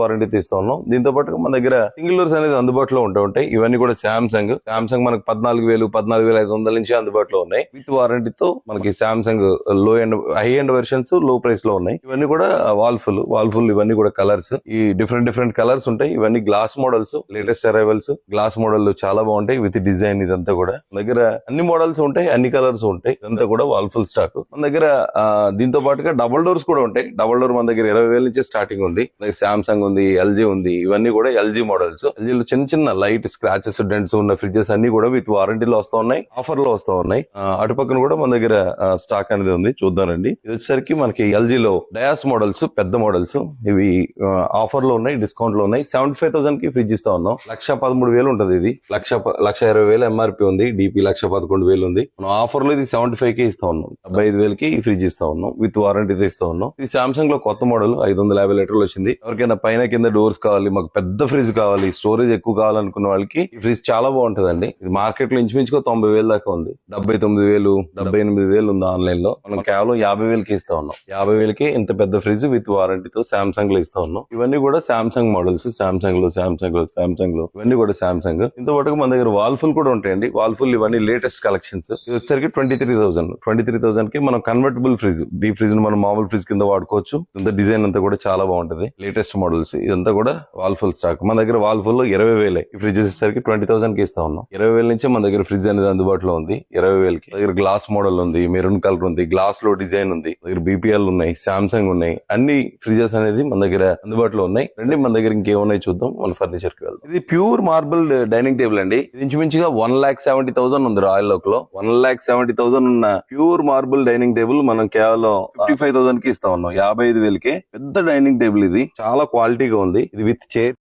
Warranty తీస్తా ఉన్నాం. దీంతో పాటు మన దగ్గర సింగిల్ డోర్స్ అనేది అందుబాటులో ఉంటూ ఉంటాయి. ఇవన్నీ కూడా శాంసంగ్ శాంసంగ్ మనకు పద్నాలుగు వేలు పద్నాలుగు వేల ఐదు వందల నుంచి అందుబాటులో ఉన్నాయి. విత్ వారంటీతో మనకి శాంసంగ్లో ఎండ్ హై ఎండ్ వెర్షన్స్లో ప్రైస్లో ఉన్నాయి. ఇవన్నీ కూడా వాల్ఫుల్ వాల్ఫుల్ ఇవన్నీ కూడా కలర్స్ ఈ డిఫరెంట్ డిఫరెంట్ కలర్స్ ఉంటాయి. ఇవన్నీ glass models latest arrivals glass model చాలా బాగుంటాయి విత్ డిజైన్ ఇదంతా కూడా. మన దగ్గర అన్ని మోడల్స్ ఉంటాయి అన్ని కలర్స్ ఉంటాయి. ఇదంతా కూడా వాల్ఫుల్ స్టాక్ మన దగ్గర దీంతో పాటుగా డబుల్ డోర్స్ కూడా ఉంటాయి. డబుల్ డోర్ మన దగ్గర ఇరవై వేల నుంచి స్టార్టింగ్ ఉంది. సామ్సంగ్ ఉంది ఎల్జీ ఉంది. ఇవన్నీ కూడా ఎల్జీ మోడల్స్ ఎల్జీలో చిన్న చిన్న లైట్ స్క్రాచెస్ డెంట్స్ ఉన్న ఫ్రిడ్జెస్ అన్ని కూడా విత్ వారంటీలో వస్తా ఉన్నాయి ఆఫర్లో వస్తా ఉన్నాయి. అటు పక్కన కూడా మన దగ్గర స్టాక్ అనేది ఉంది. చూద్దానండి ఇది వచ్చేసరికి మనకి ఎల్జీలో డయాస్ మోడల్స్ పెద్ద మోడల్స్ ఇవి ఆఫర్లో ఉన్నాయి డిస్కౌంట్లో ఉన్నాయి. సెవెంటీ ఫైవ్ థౌసండ్కి ఫ్రిడ్జ్ ఇస్తా ఉన్నాం. లక్ష పదమూడు వేలు ఉంటది ఇది. లక్ష లక్ష ఇరవై వేలు ఎంఆర్పి ఉంది. డిపి లక్ష పదకొండు వేలు ఉంది. మనం ఆఫర్లో ఇది సెవెంటీ ఫైవ్కి ఇస్తా ఉన్నాం. డెబ్బై ఐదు వేలకి ఈ ఫ్రిడ్జ్ ఇస్తా ఉన్నాం. విత్ వారంటీతో ఇస్తా ఉన్నాం. ఇది సామ్సంగ్లో కొత్త మోడల్ ఐదు వందల యాభై లీటర్లు వచ్చింది. ఎవరికైనా పైన కింద డోర్స్ కావాలి మాకు పెద్ద ఫ్రిడ్జ్ కావాలి స్టోరేజ్ ఎక్కువ కావాలనుకున్న వాళ్ళకి ఈ ఫ్రిడ్జ్ చాలా బాగుంటదండి. ఇది మార్కెట్లో ఇంచుమించుకో తొంభై వేలు దాకా ఉంది. డెబ్బై తొమ్మిది వేలు డెబ్బై ఎనిమిది వేలు ఉంది ఆన్లైన్లో మనం కేవలం యాభై వేలకి ఇస్తా ఉన్నాం. యాభై వేలకి ఇంత పెద్ద ఫ్రిడ్జ్ విత్ వారంటీతో సామ్సంగ్లో ఇస్తా ఉన్నాం. ఇవన్నీ కూడా సామ్సంగ్ మోడల్స్. సామ్సంగ్లో సామ్సంగ్లో సామ్సంగ్లో ఇవన్నీ కూడా సామ్సంగ్ ఇంత పాటుగా మన దగ్గర వాల్ఫుల్ కూడా ఉంటాయండి. వాల్ఫుల్ ఇవన్నీ లేటెస్ట్ కలెక్షన్స్. ఇది వచ్చేసరికి twenty three thousand twenty three థౌసండ్కి మనం కన్వర్టబుల్ ఫ్రిడ్జ్. డీ ఫ్రిడ్జ్ మనం మామూలు ఫ్రిడ్జ్ కింద వాడుకోవచ్చు. ఇంత డిజైన్ అంతా కూడా చాలా బాగుంటది. లేటెస్ట్ మోడల్ మోడల్స్ ఇదంతా కూడా వాల్ఫుల్ స్టాక్. మన దగ్గర వాల్ఫుల్లో ఇరవై వేలే. ఫ్రిడ్జ్ వచ్చేసరికి ట్వంటీ థౌసండ్కి ఇస్తా ఉన్నాం. ఇరవై వేల నుంచి మన దగ్గర ఫ్రిడ్జ్ అనేది అందుబాటులో ఉంది. ఇరవై వేలకి. దగ్గర గ్లాస్ మోడల్ ఉంది మెరూన్ కలర్ ఉంది గ్లాస్లో డిజైన్ ఉంది దగ్గర బీపీఎల్ ఉన్నాయి సామ్సంగ్ ఉన్నాయి. అన్ని ఫ్రిడ్జెస్ అనేది మన దగ్గర అందుబాటులో ఉన్నాయి. రండి మన దగ్గర ఇంకేమున్నాయి చూద్దాం. మన ఫర్నిచర్కి వెళ్దాం. ఇది ప్యూర్ మార్బుల్ డైనింగ్ టేబుల్ అండి. ఇంచుమించుగా వన్ లాక్ సెవెంటీ థౌసండ్ ఉంది రాయల్ లోక్లో వన్ లాక్ సెవెంటీ థౌసండ్ ఉన్న ప్యూర్ మార్బుల్ డైనింగ్ టేబుల్ మనం కేవలం ఫిఫ్టీ ఫైవ్ థౌసండ్కి ఇస్తా ఉన్నాం. యాభై ఐదు వేలకి. పెద్ద డైనింగ్ టేబుల్ ఇది. చాలా క్వాలిటీగా ఉంది. ఇది విత్ చైర్.